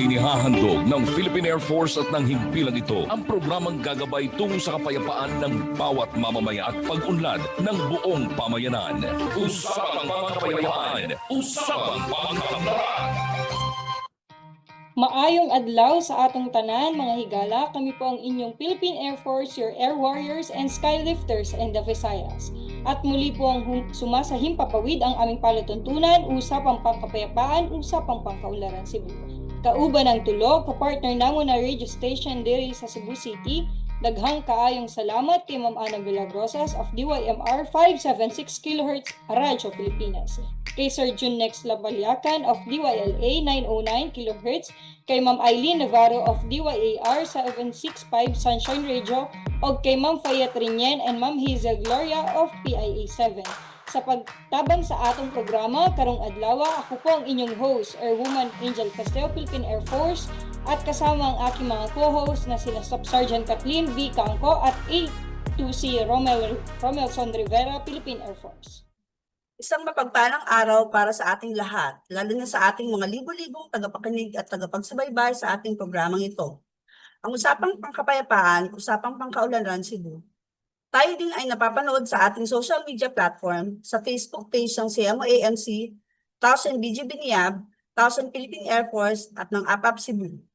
Inihahandog ng Philippine Air Force at ng higpilang ito ang programang gagabay tungo sa kapayapaan ng bawat mamamaya at pag-unlad ng buong pamayanan. Usapang Pangkapayapaan, Usapang Pangkalamdaran. Maayong adlaw sa atong tanan mga higala, kami po ang inyong Philippine Air Force, your air warriors and skylifters in the Visayas. At muli po ang hum- sumasahimpapawid ang aming palatuntunan, usapang pangkapayapaan, usapang pangkaunlaran Cebu. Kauban ng tulog, kapartner namo na radio station diri sa Cebu City, daghang kaayong salamat kay Ma'am Ana Villagrosas of DYMR 576 kHz Radyo Pilipinas. Kay Sir Jun Nex Labaliacan of DYLA 909 kHz, kay Ma'am Eileen Navarro of DYAR 765 Sunshine Radio, o kay Ma'am Fayet Rinyen and Ma'am Hazel Gloria of PIA 7. Sa pagtabang sa atong programa, karong adlawa, ako po ang inyong host, Airwoman Angel Casteo, Philippine Air Force, at kasama ang aking mga co-host na sila Staff Sergeant Kathleen B. Cangco at A2C Romel, Romelson Rivera, Philippine Air Force. Isang mapagpalang araw para sa ating lahat, lalo na sa ating mga libo-libong tagapakinig at tagapagsubaybay sa ating programang ito. Ang usapang pangkapayapaan, usapang pangkaulanan Cebu. Tayo din ay napapanood sa ating social media platform sa Facebook page ng CMOAMC, Tausen BGB Niab, Tausen Philippine Air Force at ng APAP Cebu.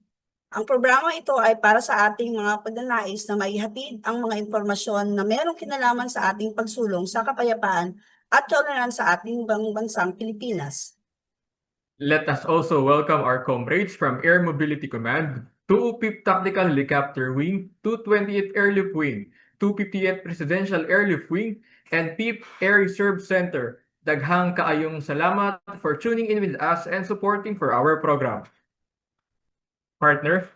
Ang programa ito ay para sa ating mga pagnanais na maihatid ang mga impormasyon na merong kinalaman sa ating pagsulong sa kapayapaan at kaulanan sa ating bansang Pilipinas. Let us also welcome our comrades from Air Mobility Command, 2 Tactical Helicopter Wing, 228th Airlift Wing, 258th Presidential Airlift Wing, and 5th Air Reserve Center. Daghang kaayong salamat for tuning in with us and supporting for our program. Partner,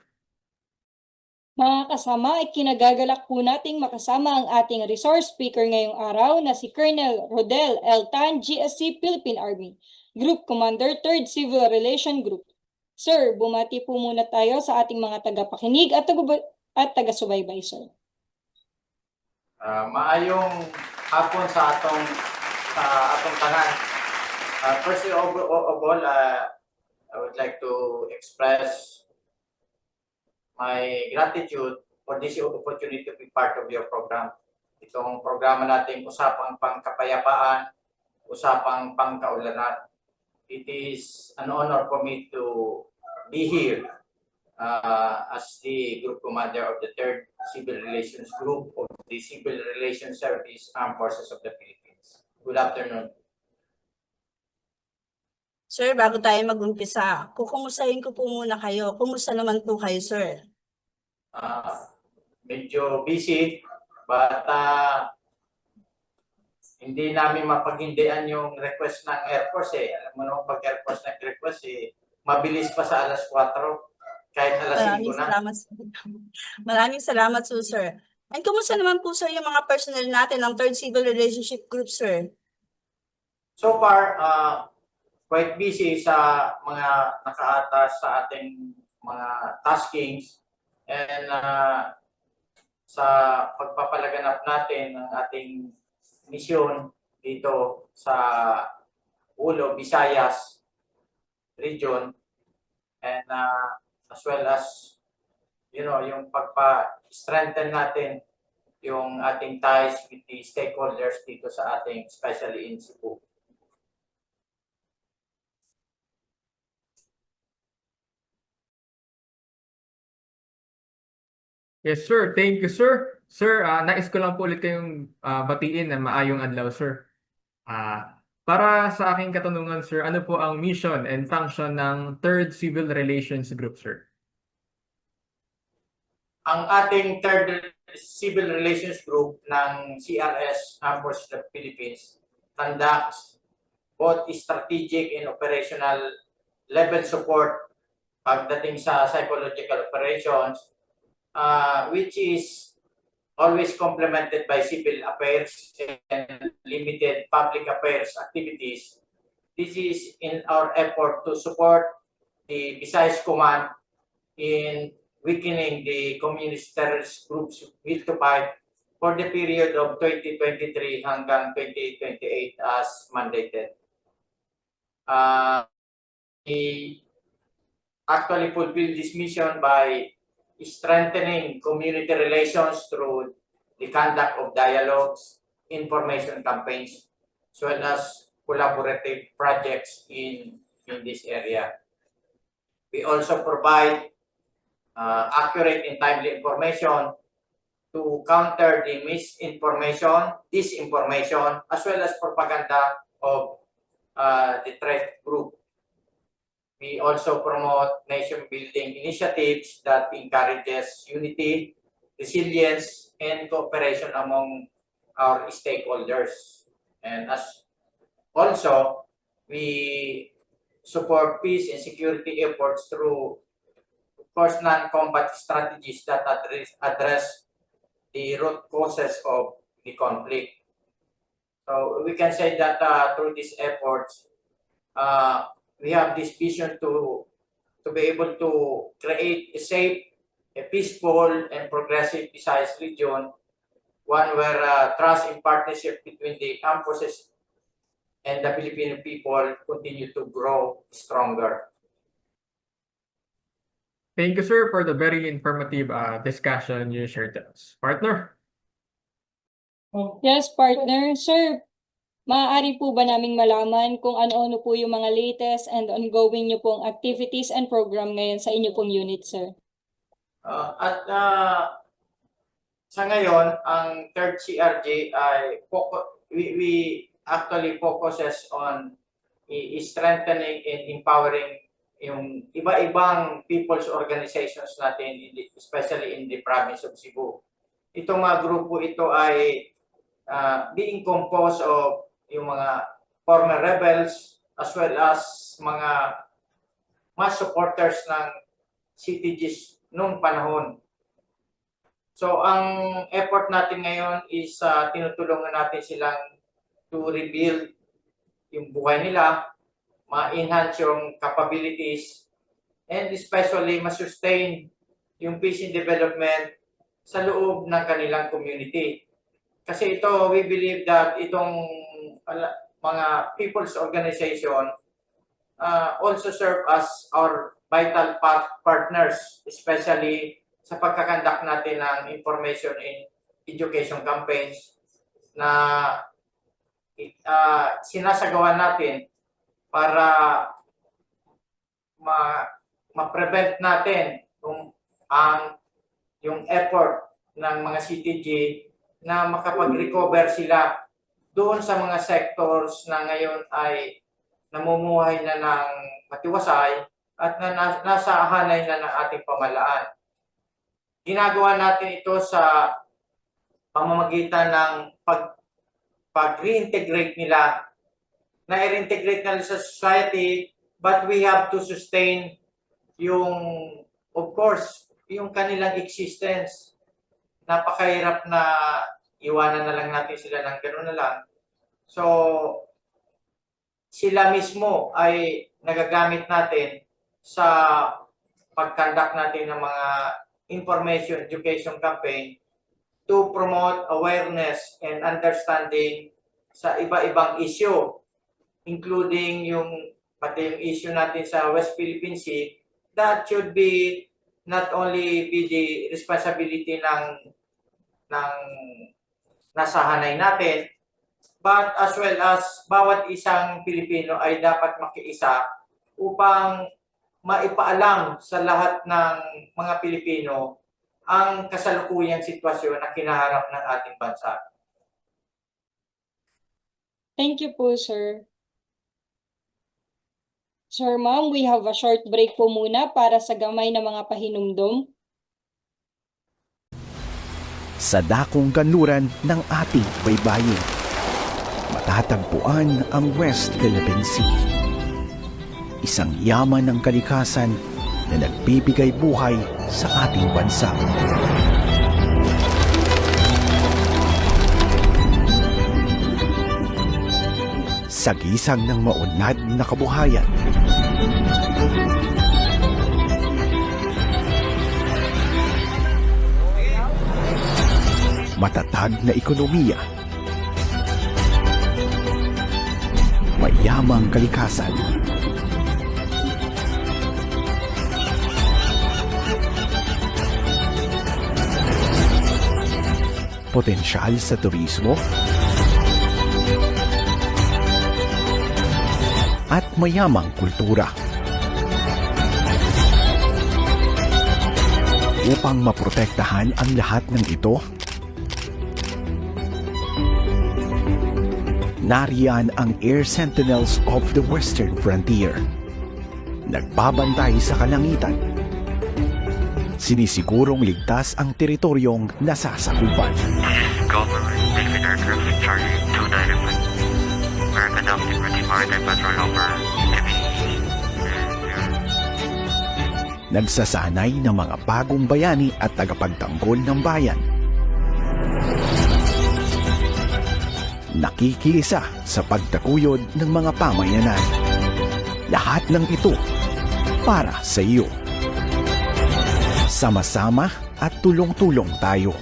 Mga kasama, ay kinagagalak po nating makasama ang ating resource speaker ngayong araw na si Colonel Rodel L. Tan, GSC Philippine Army, Group Commander, 3rd Civil Relation Group. Sir, bumati po muna tayo sa ating mga tagapakinig at, taga- at taga-subaybay, sir. Ah, maayong hapon sa atong sa atong tanan. Uh, first of all, uh, I would like to express my gratitude for this opportunity to be part of your program. Itong programa natin usapang pangkapayapaan, usapang pangkaulanan. It is an honor for me to be here uh, as the group commander of the third Civil Relations Group of the Civil Relations Service Armed Forces of the Philippines. Good afternoon. Sir, bago tayo mag-umpisa, kukumustahin ko po muna kayo. Kumusta naman po kayo, sir? Uh, medyo busy, but uh, hindi namin mapaghindian yung request ng Air Force eh. Alam mo naman pag Air Force nag-request eh, mabilis pa sa alas 4, kahit alas 5 Maraming na. salamat. Maraming salamat po, sir. And kumusta naman po, sir, yung mga personnel natin ng Third Civil Relationship Group, sir? So far, uh, quite busy sa mga nakaatas sa ating mga taskings and uh, sa pagpapalaganap natin ng ating misyon dito sa Ulo, Visayas region and uh, as well as you know yung pagpa-strengthen natin yung ating ties with the stakeholders dito sa ating especially in Cebu. Yes sir, thank you sir. Sir, ah, nais ko lang po ulit kayong ah, batiin na maayong adlaw sir. Ah, para sa aking katanungan sir, ano po ang mission and function ng Third Civil Relations Group sir? ang ating third civil relations group ng CRS Armed Forces of the Philippines conducts both strategic and operational level support pagdating sa psychological operations uh, which is always complemented by civil affairs and limited public affairs activities. This is in our effort to support the Visayas Command in weakening the communist terrorist groups will to fight for the period of 2023 hanggang 2028 as mandated. Uh, the actually fulfill this mission by strengthening community relations through the conduct of dialogues, information campaigns, as well as collaborative projects in, in this area. We also provide uh, accurate and timely information to counter the misinformation, disinformation, as well as propaganda of uh, the threat group. We also promote nation-building initiatives that encourages unity, resilience, and cooperation among our stakeholders. And as also, we support peace and security efforts through, of course, non-combat strategies that address, address the root causes of the conflict. So we can say that uh, through these efforts, uh, we have this vision to to be able to create a safe, a peaceful, and progressive Visayas region, one where uh, trust and partnership between the armed forces and the Filipino people continue to grow stronger. Thank you, sir, for the very informative uh, discussion you shared to us. Partner? Yes, partner. Sir, maaari po ba naming malaman kung ano-ano po yung mga latest and ongoing niyo pong activities and program ngayon sa inyo pong unit, sir? Uh, at uh, sa ngayon, ang third CRJ ay we, we actually focuses on strengthening and empowering yung iba-ibang people's organizations natin, especially in the province of Cebu. Itong mga grupo ito ay uh, being composed of yung mga former rebels as well as mga mass supporters ng CTGs nung panahon. So ang effort natin ngayon is uh, tinutulungan natin silang to rebuild yung buhay nila, ma-enhance yung capabilities, and especially ma-sustain yung peace and development sa loob ng kanilang community. Kasi ito, we believe that itong mga people's organization uh, also serve as our vital part- partners, especially sa pagkakandak natin ng information and education campaigns na uh, sinasagawa natin para ma ma-prevent natin kung ang yung effort ng mga CTG na makapag-recover sila doon sa mga sectors na ngayon ay namumuhay na ng matiwasay at na, na nasa hanay na ng ating pamalaan. Ginagawa natin ito sa pamamagitan ng pag pag-reintegrate nila. Na i-reintegrate nila sa society but we have to sustain yung of course yung kanilang existence. Napakahirap na iwanan na lang natin sila ng gano'n na lang so sila mismo ay nagagamit natin sa pagkandak natin ng mga information education campaign to promote awareness and understanding sa iba-ibang issue including yung pati yung issue natin sa West Philippine Sea that should be not only be the responsibility ng ng nasa hanay natin but as well as bawat isang Pilipino ay dapat makiisa upang maipaalam sa lahat ng mga Pilipino ang kasalukuyang sitwasyon na kinaharap ng ating bansa. Thank you po, sir. Sir, ma'am, we have a short break po muna para sa gamay na mga pahinumdom. sa dakong kanluran ng ating baybayin. Matatagpuan ang West Philippine Sea. Isang yaman ng kalikasan na nagbibigay buhay sa ating bansa. Sagisang ng maunlad na kabuhayan. matatag na ekonomiya, mayamang kalikasan. Potensyal sa turismo at mayamang kultura. Upang maprotektahan ang lahat ng ito, nariyan ang Air Sentinels of the Western Frontier. Nagbabantay sa kalangitan. Sinisigurong ligtas ang teritoryong nasasakupan. Government Philippine Aircraft Charlie 291 American Adopted British Maritime Patrol Number 70 Nagsasanay ng mga bagong bayani at tagapagtanggol ng bayan. Nakikiisa sa pagtakuyod ng mga pamayanan. Lahat ng ito para sa iyo. Sama-sama at tulong-tulong tayo.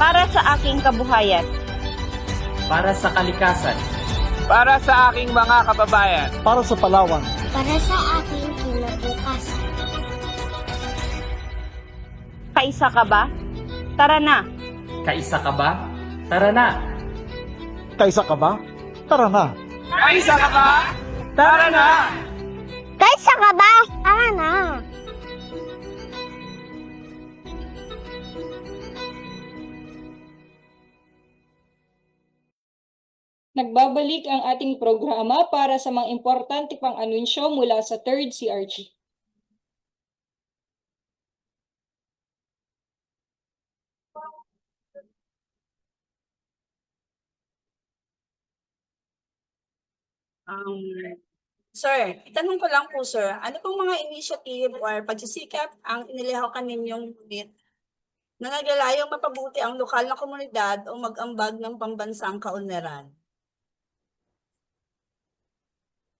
para sa aking kabuhayan. para sa kalikasan, para sa aking mga kababayan. para sa Palawan. para sa aking kinabukasan. Kaisa ka ba? Tara na! kaisa ka ba? Tara na! Kaisa ka ba? Tara na! Kaisa ka ba? Tara na! Kaysa ka ba? Tara na! Nagbabalik ang ating programa para sa mga importante pang anunsyo mula sa 3rd CRG. Um, sir, itanong ko lang po sir, ano pong mga initiative or pagsisikap ang inilahakan ninyong unit na naglalayong mapabuti ang lokal na komunidad o mag-ambag ng pambansang kaunlaran?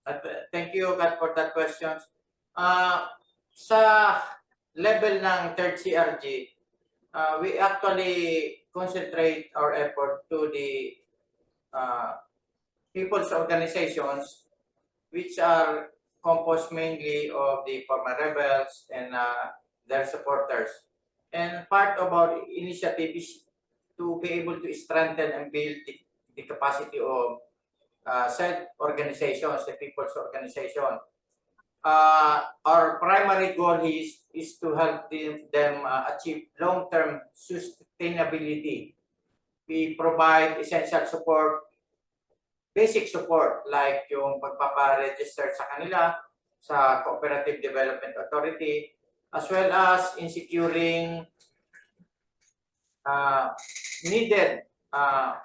Uh, thank you, God, for that question. Uh, sa level ng third CRG, uh, we actually concentrate our effort to the uh, people's organizations which are composed mainly of the former rebels and uh, their supporters. And part of our initiative is to be able to strengthen and build the, the capacity of uh, said organizations, the people's organization. Uh, our primary goal is, is to help them, them uh, achieve long-term sustainability. We provide essential support, basic support like yung pagpapa-register sa kanila sa Cooperative Development Authority, as well as in securing uh, needed uh,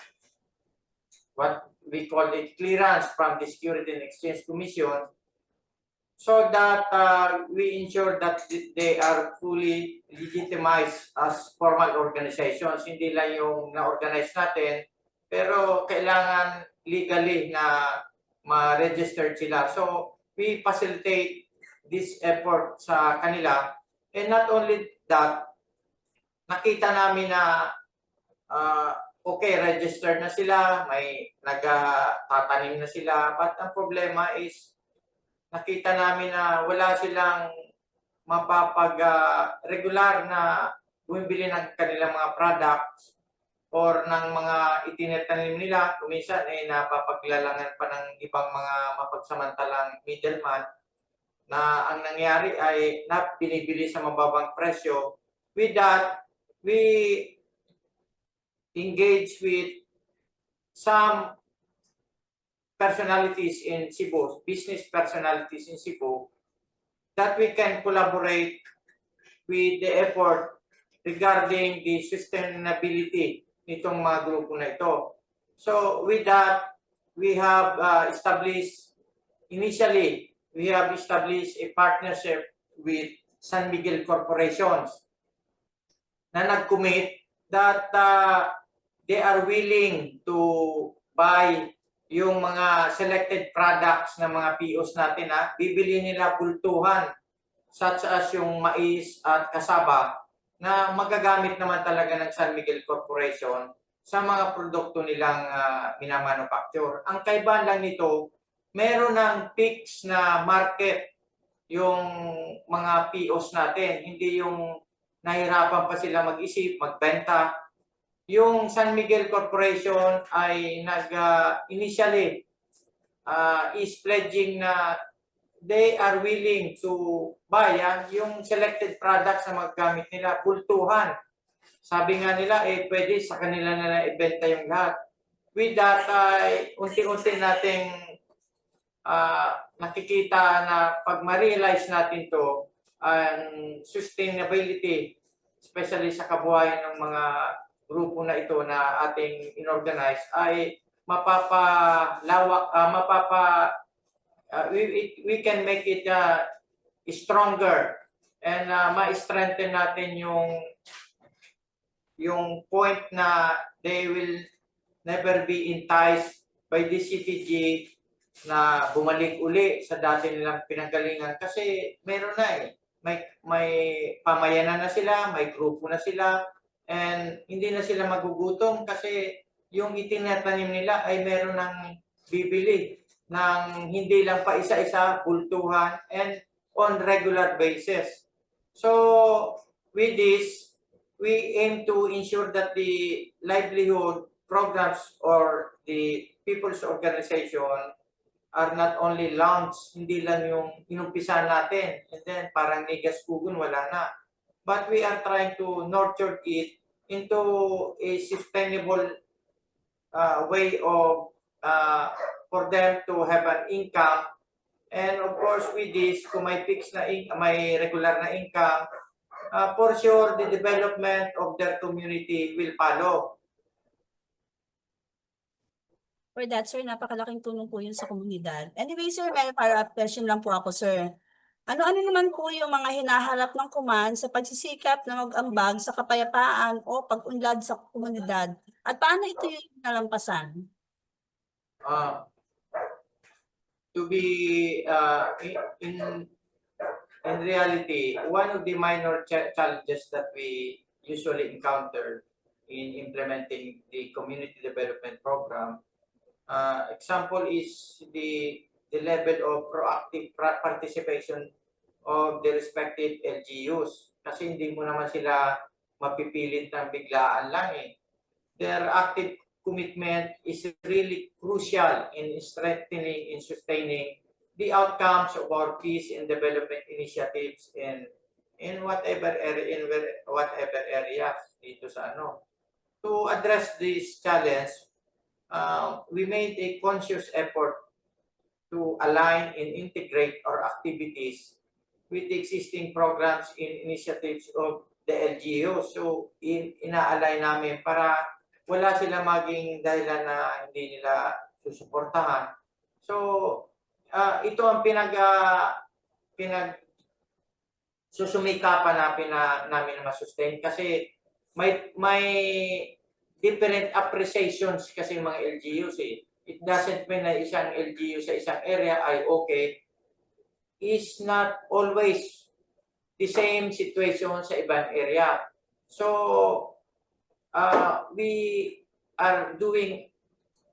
what we call it clearance from the Security and Exchange Commission so that uh, we ensure that th- they are fully legitimized as formal organizations. Hindi lang yung na-organize natin, pero kailangan legally na ma-register sila. So we facilitate this effort sa kanila. And not only that, nakita namin na uh, okay, registered na sila, may nagtatanim na sila, but ang problema is nakita namin na wala silang mapapag-regular na bumibili ng kanilang mga products or ng mga itinatanim nila, kuminsan ay napapaglalangan pa ng ibang mga mapagsamantalang middleman na ang nangyari ay na binibili sa mababang presyo. With that, we engage with some personalities in Cebu, business personalities in Cebu, that we can collaborate with the effort regarding the sustainability nitong mga grupo na ito. So with that, we have uh, established, initially, we have established a partnership with San Miguel Corporations na nag-commit that uh, they are willing to buy yung mga selected products ng mga POs natin ha, bibili nila pultuhan such as yung mais at kasaba na magagamit naman talaga ng San Miguel Corporation sa mga produkto nilang uh, minamanufacture. Ang kaibahan lang nito, meron ng fixed na market yung mga POs natin, hindi yung nahirapan pa sila mag-isip, magbenta. Yung San Miguel Corporation ay nag ah, initially ah, is pledging na they are willing to buy ah, yung selected products na maggamit nila, bultuhan. Sabi nga nila, eh, pwede sa kanila na lang ibenta yung lahat. With that, ay unti-unti nating ah, nakikita na pag ma-realize natin to, ang sustainability, especially sa kabuhayan ng mga grupo na ito na ating inorganize, ay mapapalawak, ah, mapapa, ah, we, it- we can make it ah, stronger and uh, ma-strengthen natin yung yung point na they will never be enticed by the CTG na bumalik uli sa dati nilang pinanggalingan kasi meron na eh. May, may pamayanan na sila, may grupo na sila, and hindi na sila magugutom kasi yung itinatanim nila ay meron ng bibili ng hindi lang pa isa-isa, bultuhan, and on regular basis. So, with this, we aim to ensure that the livelihood programs or the people's organization are not only launched, hindi lang yung inumpisa natin, and then parang nigas kugun, wala na. But we are trying to nurture it into a sustainable uh, way of uh, for them to have an income. And of course, with this, kung may fixed na in, may regular na income, uh, for sure the development of their community will follow. For that, sir, napakalaking tulong po yun sa komunidad. Anyway, sir, may para-up question lang po ako, sir. Ano-ano naman po yung mga hinaharap ng kuman sa pagsisikap na mag-ambag sa kapayapaan o pag-unlad sa komunidad? At paano ito yung nalampasan? uh, to be uh, in in reality, one of the minor cha- challenges that we usually encounter in implementing the community development program, uh, example is the the level of proactive participation of the respective LGUs. Kasi hindi mo naman sila mapipilit ng biglaan lang eh. Their active commitment is really crucial in strengthening and sustaining the outcomes of our peace and development initiatives in in whatever area in whatever areas dito sa ano. To address this challenge, uh, we made a conscious effort to align and integrate our activities with existing programs and initiatives of the LGU. So, in, ina-align namin para wala sila maging dahilan na hindi nila susuportahan. So, ah, ito ang pinag ah, pinag susumikapan na namin na masustain kasi may may different appreciations kasi yung mga LGUs eh. It doesn't mean na isang LGU sa isang area ay okay. Is not always the same situation sa ibang area. So, uh, we are doing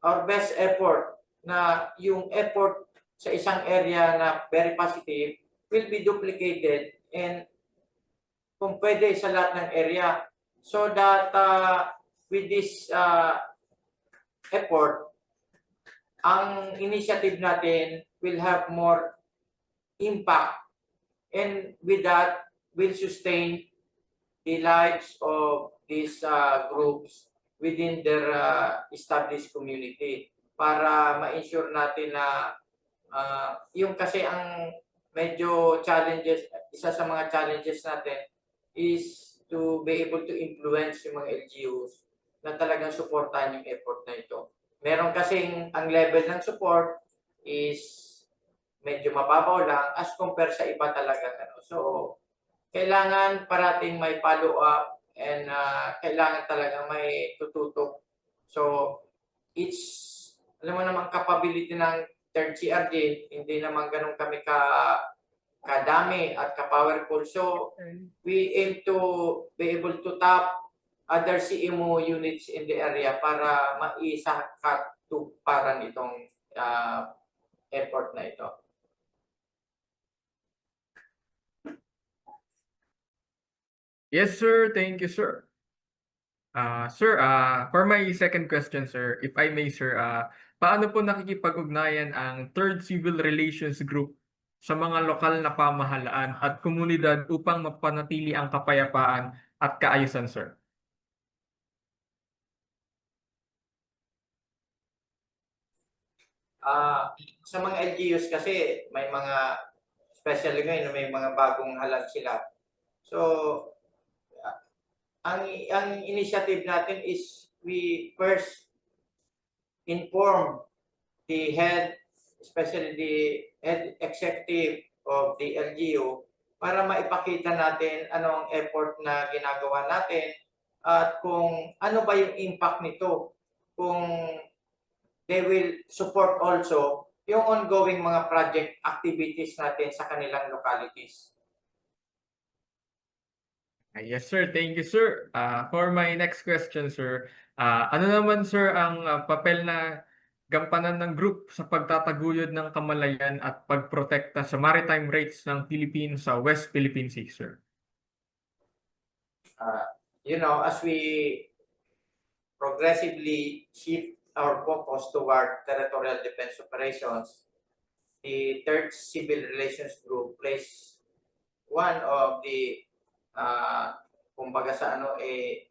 our best effort na yung effort sa isang area na very positive will be duplicated and kung pwede sa lahat ng area. So that uh, with this uh, effort ang initiative natin will have more impact and with that will sustain the lives of these uh, groups within their uh, established community para ma-ensure natin na uh, yung kasi ang medyo challenges, isa sa mga challenges natin is to be able to influence yung mga LGUs na talagang supportan yung effort na ito. Meron kasing ang level ng support is medyo mababaw lang as compare sa iba talaga. Ano. So, kailangan parating may follow up and uh, kailangan talaga may tututok. So, it's, alam mo naman, capability ng third CRG, hindi naman ganun kami ka kadami at ka-powerful. So, we aim to be able to tap other CMO units in the area para maisakatuparan itong uh, effort na ito. Yes, sir. Thank you, sir. Ah, sir, ah, for my second question, sir, if I may, sir, ah, paano po nakikipag-ugnayan ang Third Civil Relations Group sa mga lokal na pamahalaan at komunidad upang mapanatili ang kapayapaan at kaayusan, sir? Ah, sa mga LGUs kasi may mga especially ngayon may mga bagong halal sila. So ang ang initiative natin is we first inform the head especially the head executive of the LGU para maipakita natin ano ang effort na ginagawa natin at kung ano ba yung impact nito kung they will support also yung ongoing mga project activities natin sa kanilang localities. Ah, Yes, sir. Thank you, sir. Ah, for my next question, sir, ah, ano naman, sir, ang ah, papel na gampanan ng group sa pagtataguyod ng kamalayan at pagprotekta sa maritime rights ng Philippines sa West Philippine Sea, sir? Uh, you know, as we progressively shift our focus toward territorial defense operations, the Third Civil Relations Group plays one of the, uh, kumbaga sa ano, eh,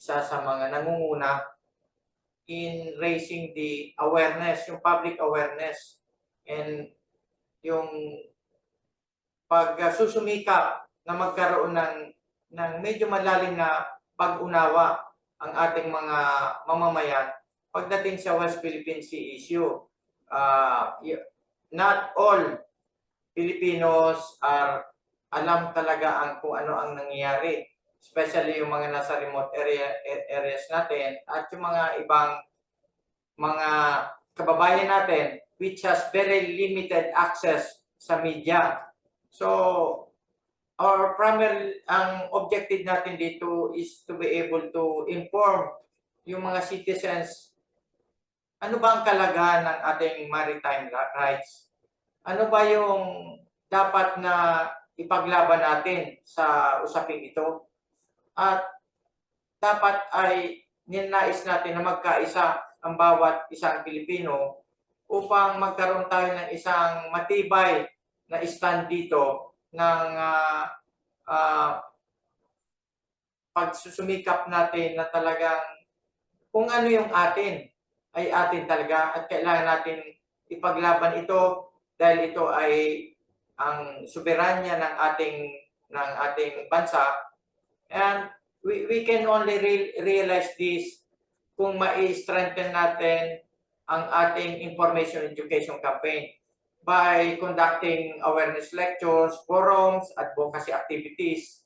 isa sa mga nangunguna in raising the awareness, yung public awareness, and yung pagsusumikap na magkaroon ng ng medyo malalim na pag-unawa ang ating mga mamamayan pagdating sa West Philippine Sea issue. Uh, not all Filipinos are alam talaga ang kung ano ang nangyayari, especially yung mga nasa remote area areas natin at yung mga ibang mga kababayan natin which has very limited access sa media. So our primary ang objective natin dito is to be able to inform yung mga citizens ano ba ang kalagahan ng ating maritime rights? Ano ba yung dapat na ipaglaban natin sa usaping ito? At dapat ay ninais natin na magkaisa ang bawat isang Pilipino upang magkaroon tayo ng isang matibay na stand dito ng ah, ah, pagsusumikap natin na talagang kung ano yung atin ay atin talaga at kailangan natin ipaglaban ito dahil ito ay ang soberanya ng ating ng ating bansa and we, we can only re- realize this kung mai-strengthen natin ang ating information education campaign by conducting awareness lectures, forums, advocacy activities,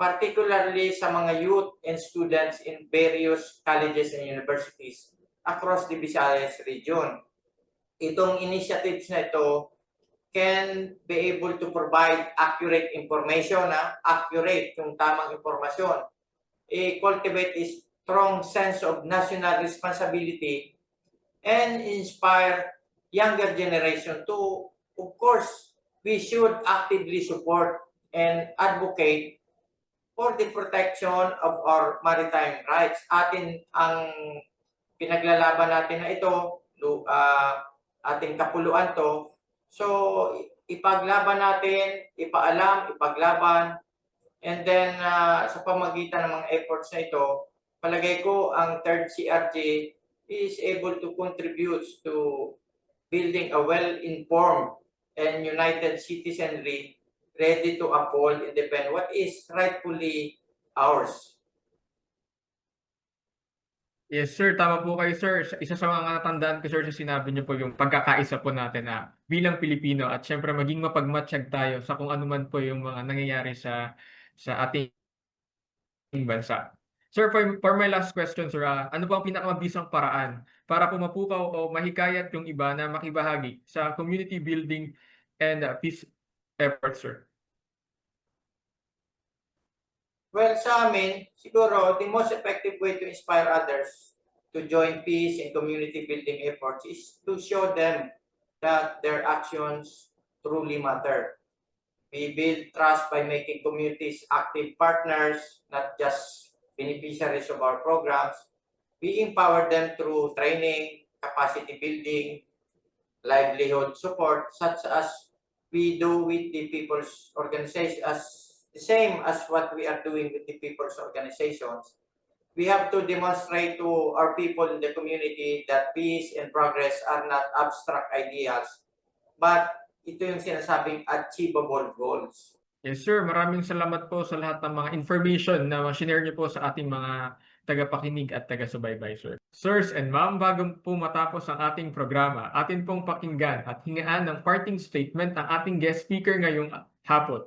particularly sa mga youth and students in various colleges and universities across the Visayas region. Itong initiatives na ito can be able to provide accurate information, na accurate yung tamang informasyon. Eh, cultivate a strong sense of national responsibility and inspire younger generation to, of course, we should actively support and advocate for the protection of our maritime rights. Atin ang pinaglalaban natin na ito, ah, ating kapuluan to. So, ipaglaban natin, ipaalam, ipaglaban, and then ah, sa pamagitan ng mga efforts na ito, palagay ko ang third CRJ is able to contribute to building a well-informed and united citizenry ready to uphold defend what is rightfully ours. Yes, sir. Tama po kayo, sir. Isa sa mga natandaan ko, sir, sa sinabi niyo po yung pagkakaisa po natin na bilang Pilipino at syempre maging mapagmatsyag tayo sa kung ano man po yung mga nangyayari sa sa ating bansa. Sir, for, for my last question, sir, ah, ano po ang pinakamabisang paraan para po mapukaw o mahikayat yung iba na makibahagi sa community building and ah, peace efforts, sir? Well, sa amin, siguro, the most effective way to inspire others to join peace and community building efforts is to show them that their actions truly matter. We build trust by making communities active partners, not just beneficiaries of our programs. We empower them through training, capacity building, livelihood support, such as we do with the people's organization, as same as what we are doing with the people's organizations. We have to demonstrate to our people in the community that peace and progress are not abstract ideas, but ito yung sinasabing achievable goals. Yes sir, maraming salamat po sa lahat ng mga information na share niyo po sa ating mga tagapakinig at taga-subaybay sir. Sirs and ma'am, bago po matapos ang ating programa, atin pong pakinggan at hingaan ng parting statement ang ating guest speaker ngayong hapon.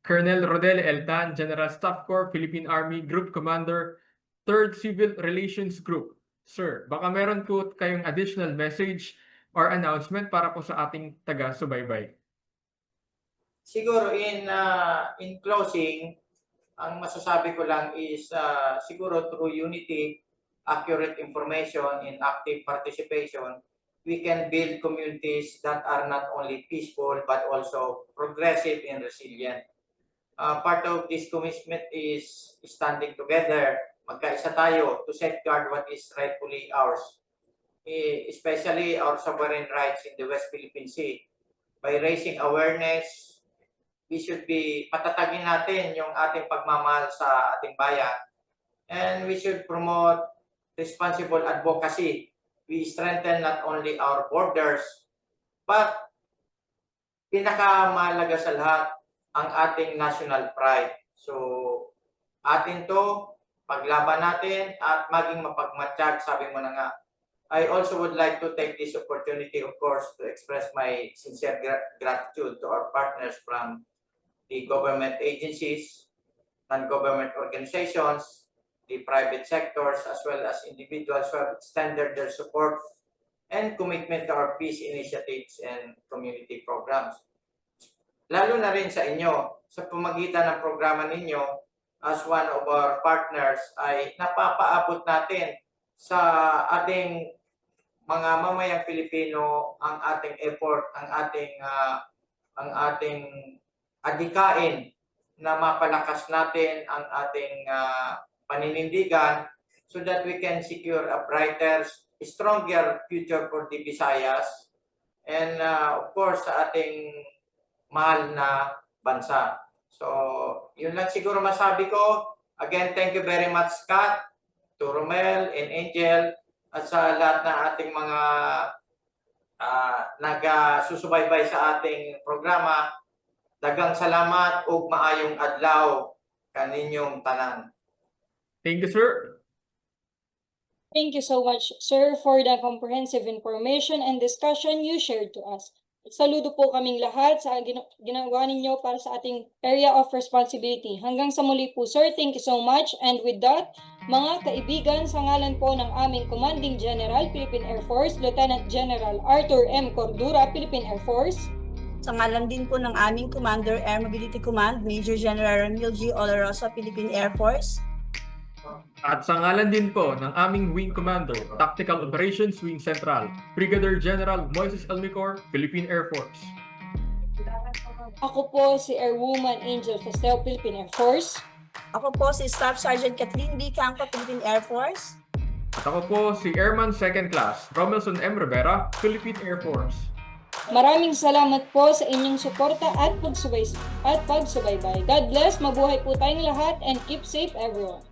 Colonel Rodel Eltan, General Staff Corps, Philippine Army Group Commander, 3rd Civil Relations Group. Sir, baka meron po kayong additional message or announcement para po sa ating taga-subaybay. Siguro in uh, in closing, ang masasabi ko lang is uh, siguro through unity, accurate information, and active participation, we can build communities that are not only peaceful but also progressive and resilient. Uh, part of this commitment is standing together, magkaisa tayo to safeguard what is rightfully ours, especially our sovereign rights in the West Philippine Sea. By raising awareness, we should be patatagin natin yung ating pagmamahal sa ating bayan and we should promote responsible advocacy. We strengthen not only our borders but pinakamahalaga sa lahat ang ating national pride. So atin to, paglaban natin at maging mapagmatsyag, sabi mo na nga. I also would like to take this opportunity, of course, to express my sincere gra- gratitude to our partners from the government agencies, non-government organizations, the private sectors, as well as individuals who have extended their support and commitment to our peace initiatives and community programs. Lalo na rin sa inyo, sa pamagitan ng programa ninyo, as one of our partners, ay napapaabot natin sa ating mga mamayang Pilipino ang ating effort, ang ating ah, ang ating adikain na mapalakas natin ang ating ah, paninindigan so that we can secure a brighter, stronger future for the Visayas. And ah, of course sa ating mahal na bansa. So, yun lang siguro masabi ko. Again, thank you very much, Scott, to Romel and Angel, at sa lahat ng ating mga uh, nagsusubaybay sa ating programa. Dagang salamat ug maayong adlaw kaninyong tanan. Thank you sir. Thank you so much, sir, for the comprehensive information and discussion you shared to us. Saludo po kaming lahat sa gina- ginagawa ninyo para sa ating area of responsibility. Hanggang sa muli po, sir. Thank you so much. And with that, mga kaibigan, sa ngalan po ng aming Commanding General, Philippine Air Force, Lieutenant General Arthur M. Cordura, Philippine Air Force, Sa ngalan din po ng aming Commander Air Mobility Command, Major General Ramil G. Olorosa, Philippine Air Force. At sa ngalan din po ng aming Wing Commander, Tactical Operations Wing Central, Brigadier General Moises Almicor, Philippine Air Force. ako po si Airwoman Angel Festeo, Philippine Air Force. Ako po si Staff Sergeant Kathleen B. Campo, Philippine Air Force. At ako po si Airman Second Class, Romelson M. Rivera, Philippine Air Force. Maraming salamat po sa inyong suporta at pagsubay at pagsubaybay. God bless, mabuhay po tayong lahat and keep safe everyone.